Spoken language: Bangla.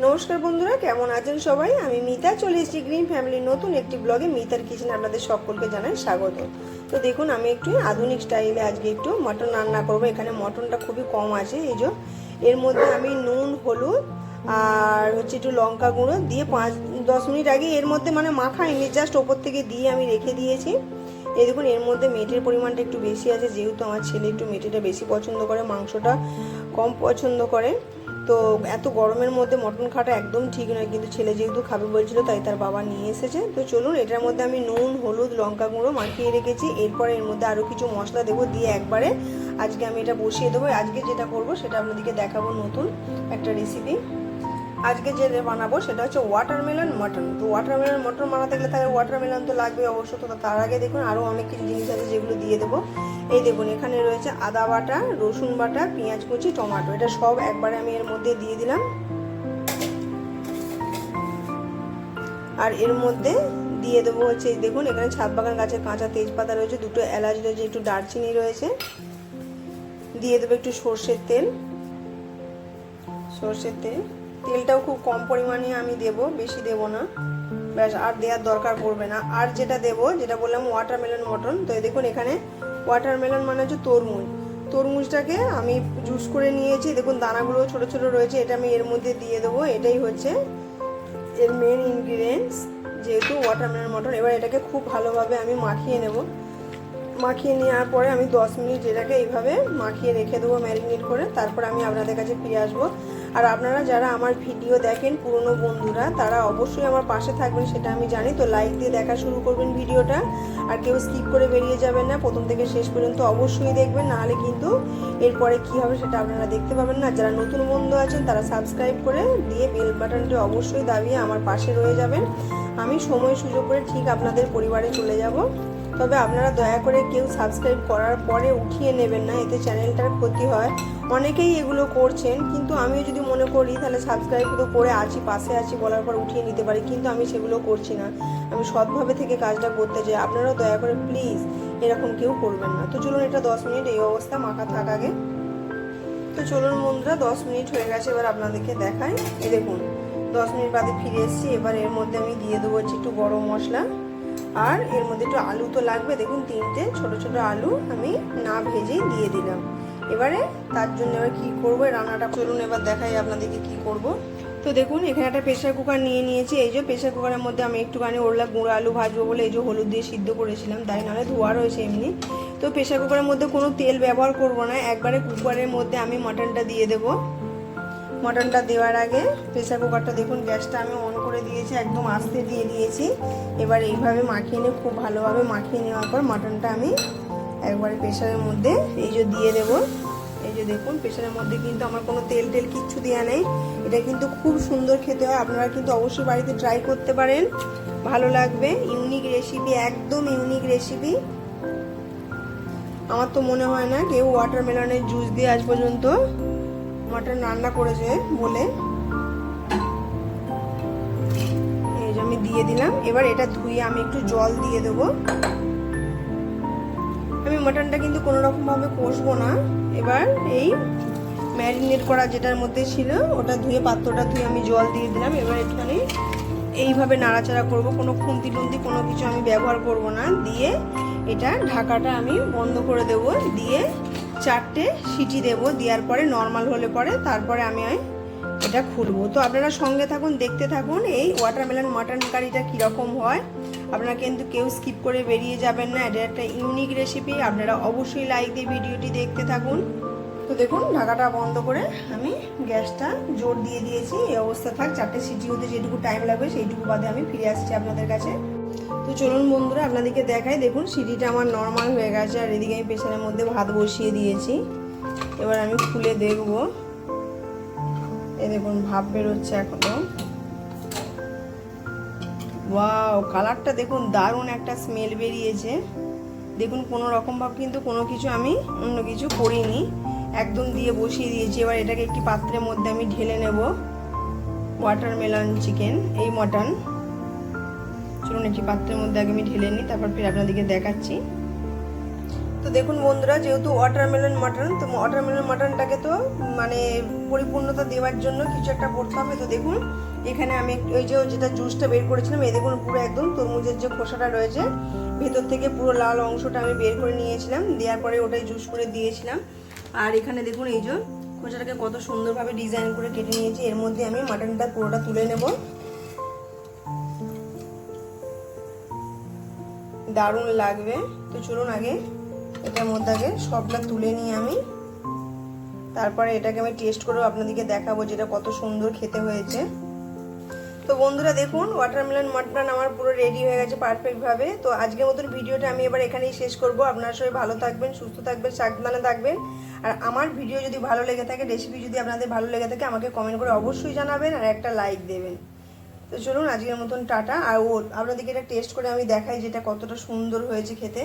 নমস্কার বন্ধুরা, কেমন আছেন সবাই? আমি মিতা, চলে এসেছি গ্রিন ফ্যামিলির নতুন একটি ব্লগে মিতার কিচেন আপনাদের সকলকে জানাই স্বাগত। তো দেখুন, আমি একটু আধুনিক স্টাইলে আজকে একটু মটন রান্না করব। এখানে মটনটা খুবই কম আছে, এই যে। এর মধ্যে আমি নুন, হলুদ আর হচ্ছে একটু লঙ্কা গুঁড়ো দিয়ে পাঁচ, দশ মিনিট আগে এর মধ্যে মানে মাখাইনি জাস্ট ওপর থেকে দিয়ে আমি রেখে দিয়েছি। এই দেখুন, এর মধ্যে মেটের পরিমাণটা একটু বেশি আছে, যেহেতু আমার ছেলে একটু মেটেটা বেশি পছন্দ করে, মাংসটা কম পছন্দ করে। তো এত গরমের মধ্যে মটন খাওয়াটা একদম ঠিক নয়, কিন্তু ছেলে যেহেতু খাবে বলছিল, তাই তার বাবা নিয়ে এসেছে। তো চলুন, এটার মধ্যে আমি নুন, হলুদ, লঙ্কা গুঁড়ো মাখিয়ে রেখেছি। এরপর এর মধ্যে আরও কিছু মশলা দেবো দিয়ে একবারে। আজকে আমি এটা বসিয়ে দেবো। আজকে যেটা করব, সেটা আপনাদেরকে দেখাবো নতুন একটা রেসিপি আজকে যে বানাবো সেটা হচ্ছে ওয়াটারমেলন মটন তো ওয়াটারমেলন মটন বানাতে গেলে তাহলে ওয়াটারমেলন তো লাগবে অবশ্য, তো তার আগে দেখুন আরও অনেক কিছু জিনিস আছে যেগুলো দিয়ে দেবো। এই দেখুন, এখানে রয়েছে আদা বাটা, রসুন বাটা, পেঁয়াজ কুচি, টমাটো। এটা সব একবারে আমি এর মধ্যে দিয়ে দিলাম। আর এর মধ্যে দিয়ে দেবো হচ্ছে দেখুন, এখানে ছাদ বাগান গাছের কাঁচা তেজপাতা রয়েছে, দুটো এলাচ রয়েছে, একটু দারচিনি রয়েছে। দিয়ে দেবো একটু সর্ষের তেল। সর্ষের তেল। তেলটাও খুব কম পরিমাণে আমি দেব, বেশি দেব না। ব্যাস, আর দেওয়ার দরকার পড়বে না। আর যেটা দেব, যেটা বললাম ওয়াটারমেলন মটন তো দেখুন এখানে ওয়াটারমেলন মানে হচ্ছে তরমুজ। তরমুজটাকে আমি জুস করে নিয়েছি। দেখুন দানাগুলো ছোট ছোট রয়েছে, এটা আমি এর মধ্যে দিয়ে দেবো। এটাই হচ্ছে এর মেন ইনগ্রিডিয়েন্টস যেহেতু ওয়াটারমেলন মটন এবার এটাকে খুব ভালোভাবে আমি মাখিয়ে নেব। মাখিয়ে নেওয়ার পরে আমি দশ মিনিট এটাকে এইভাবে মাখিয়ে রেখে দেবো ম্যারিনেট করে, তারপর আমি আপনাদের কাছে ফিরে আসব। আর আপনারা যারা আমার ভিডিও দেখেন, পুরনো বন্ধুরা, তারা অবশ্যই আমার পাশে থাকবেন, সেটা আমি জানি। তো লাইক দিয়ে দেখা শুরু করবেন ভিডিওটা, আর কেউ স্কিপ করে বেরিয়ে যাবেন না। প্রথম থেকে শেষ পর্যন্ত অবশ্যই দেখবেন নাহলে কিন্তু এরপরে কি হবে সেটা আপনারা দেখতে পাবেন না। যারা নতুন বন্ধু আছেন, তারা সাবস্ক্রাইব করে দিয়ে বেল বাটনটি অবশ্যই দাবিয়ে আমার পাশে রয়ে যাবেন। আমি সময় সুযোগ করে ঠিক আপনাদের পরিবারে চলে যাব। তবে আপনারা দয়া করে কেউ সাবস্ক্রাইব করার পরে উঠিয়ে নেবেন না, এতে চ্যানেলটার ক্ষতি হয়। অনেকেই এগুলো করছেন, কিন্তু আমিও যদি মনে করি তাহলে সাবস্ক্রাইব তো করে আছি, পাশে আছি বলার পর উঠিয়ে নিতে পারি, কিন্তু আমি সেগুলো করছি না। আমি সৎভাবে থেকে কাজটা করতে চাই, আপনারাও দয়া করে প্লিজ এরকম কেউ করবেন না। তো চলুন এটা দশ মিনিট, এই অবস্থা মাখা থাক আগে। তো চলুন বন্ধুরা, দশ মিনিট হয়ে গেছে, এবার আপনাদেরকে দেখাই। দেখুন, দশ মিনিট বাদে ফিরে এসেছি, এবার এর মধ্যে আমি দিয়ে দেবো হচ্ছে একটু গরম মশলা। আর এর মধ্যে একটু আলু তো লাগবে। দেখুন, তিনটে ছোট ছোট আলু আমি না ভেজেই দিয়ে দিলাম। এবারে তার জন্য এবার কী করব? রান্নাটা চলুন, এবার দেখাই আপনাদেরকে কি করব। তো দেখুন, এখানে একটা প্রেশার কুকার নিয়ে নিয়েছি। এই যে প্রেশার কুকারের মধ্যে আমি একটুখানি ওরলা গুঁড়ো আলু ভাজবো বলে এই যে হলুদ দিয়ে সিদ্ধ করেছিলাম, তাই নাহলে ধোয়া রয়েছে এমনি। তো প্রেশার কুকারের মধ্যে কোনো তেল ব্যবহার করব না। একবারে কুকারের মধ্যে আমি মটনটা দিয়ে দেবো। মটনটা দেওয়ার আগে প্রেসার কুকারটা দেখুন, গ্যাসটা আমি অন করে দিয়েছি, একদম আস্তে দিয়ে দিয়েছি। এবার এইভাবে মাখিয়ে নিয়ে, খুব ভালোভাবে মাখিয়ে নেওয়ার পর মটনটা আমি একবারে প্রেশারের মধ্যে, এই যে দিয়ে দেব। এই যে দেখুন প্রেশারের মধ্যে কিন্তু আমার কোনো তেল টেল কিচ্ছু দেওয়া নেই। এটা কিন্তু খুব সুন্দর খেতে হয়, আপনারা কিন্তু অবশ্যই বাড়িতে ট্রাই করতে পারেন। ভালো লাগবে ইউনিক রেসিপি একদম ইউনিক রেসিপি আমার তো মনে হয় না, কেউ ওয়াটারমেলনের জুস দিয়ে আজ পর্যন্ত মাটন রান্না করেছে বলে। এই যে আমি দিয়ে দিলাম। এবার এটা ধুয়ে আমি একটু জল দিয়ে দেব। আমি মাটনটা কিন্তু কোনো রকম ভাবে কষবো না। এবার এই ম্যারিনেট করা যেটার মধ্যে ছিল, ওটা ধুয়ে, পাত্রটা ধুয়ে আমি জল দিয়ে দিলাম। এবার এখানে এইভাবে নাড়াচাড়া করব। কোনো খুন্তি টুন্তি কোনো কিছু আমি ব্যবহার করব না। দিয়ে এটা ঢাকাটা আমি বন্ধ করে দেব। দিয়ে চারটে সিটি দেব, দেওয়ার পরে নর্মাল হলে পরে তারপরে আমি এটা খুলবো। তো আপনারা সঙ্গে থাকুন, দেখতে থাকুন, এই ওয়াটারমেলন মাটন কারিটা কীরকম হয়। আপনারা কিন্তু কেউ স্কিপ করে বেরিয়ে যাবেন না, এটা একটা ইউনিক রেসিপি আপনারা অবশ্যই লাইক দিয়ে ভিডিওটি দেখতে থাকুন। তো দেখুন, ঢাকাটা বন্ধ করে আমি গ্যাসটা জোর দিয়ে দিয়েছি, এই অবস্থা থাক, চারটে সিটি হতে যেটুকু টাইম লাগবে, সেইটুকু বাদে আমি ফিরে আসছি আপনাদের কাছে। তো চলুন বন্ধুরা, আপনাদেরকে দেখাই। দেখুন সিটিটা আমার নর্মাল হয়ে গেছে, আর এদিকে আমি পেছনের মধ্যে ভাত বসিয়ে দিয়েছি। এবার আমি খুলে দেখব। এ দেখুন ভাব বেরোচ্ছে এখনও। ওয়াও কালারটা দেখুন, দারুণ একটা স্মেল বেরিয়েছে। দেখুন, কোনো রকমভাবে কিন্তু কোনো কিছু আমি অন্য কিছু করিনি। একদম দিয়ে বসিয়ে দিয়েছি। এবার এটাকে একটি পাত্রের মধ্যে আমি ঢেলে নেব। ওয়াটারমেলন চিকেন এই মটন চলুন একটি পাত্রের মধ্যে আগে আমি ঢেলে নিই, তারপর ফির আপনাদেরকে দেখাচ্ছি। তো দেখুন বন্ধুরা, যেহেতু ওয়াটারমেলন মাটন তো ওয়াটারমেলন মাটনটাকে তো মানে পরিপূর্ণতা দেওয়ার জন্য কিছু একটা করতে হবে। তো দেখুন, এখানে আমি ওই যে যেটা জুসটা বের করেছিলাম, এই দেখুন পুরো একদম তরমুজের যে খোসাটা রয়েছে, ভেতর থেকে পুরো লাল অংশটা আমি বের করে নিয়েছিলাম, দেওয়ার পরে ওটাই জুস করে দিয়েছিলাম। আর এখানে দেখুন এই যে খোসাটাকে কত সুন্দরভাবে ডিজাইন করে কেটে নিয়েছি, এর মধ্যে আমি মাটনটা পুরোটা তুলে নেব। দারুণ লাগবে। তো চলুন আগে এটার মধ্যে আগে সবটা তুলে নিয়ে আমি। তারপরে এটাকে আমি টেস্ট করেও আপনাদেরকে দেখাবো যেটা কত সুন্দর খেতে হয়েছে। তো বন্ধুরা দেখুন ওয়াটারমেলন মাটন আমার পুরো রেডি হয়ে গেছে পারফেক্টভাবে তো আজকের মতন ভিডিওটা আমি এবার এখানেই শেষ করব। আপনারা সবাই ভালো থাকবেন, সুস্থ থাকবেন, সাবধানে থাকবেন। আর আমার ভিডিও যদি ভালো লেগে থাকে রেসিপি যদি আপনাদের ভালো লেগে থাকে, আমাকে কমেন্ট করে অবশ্যই জানাবেন আর একটা লাইক দেবেন। তো চলুন আজকের মতন টাটা। আর ও, আপনাদেরকে এটা টেস্ট করে আমি দেখাই যেটা কতটা সুন্দর হয়েছে খেতে।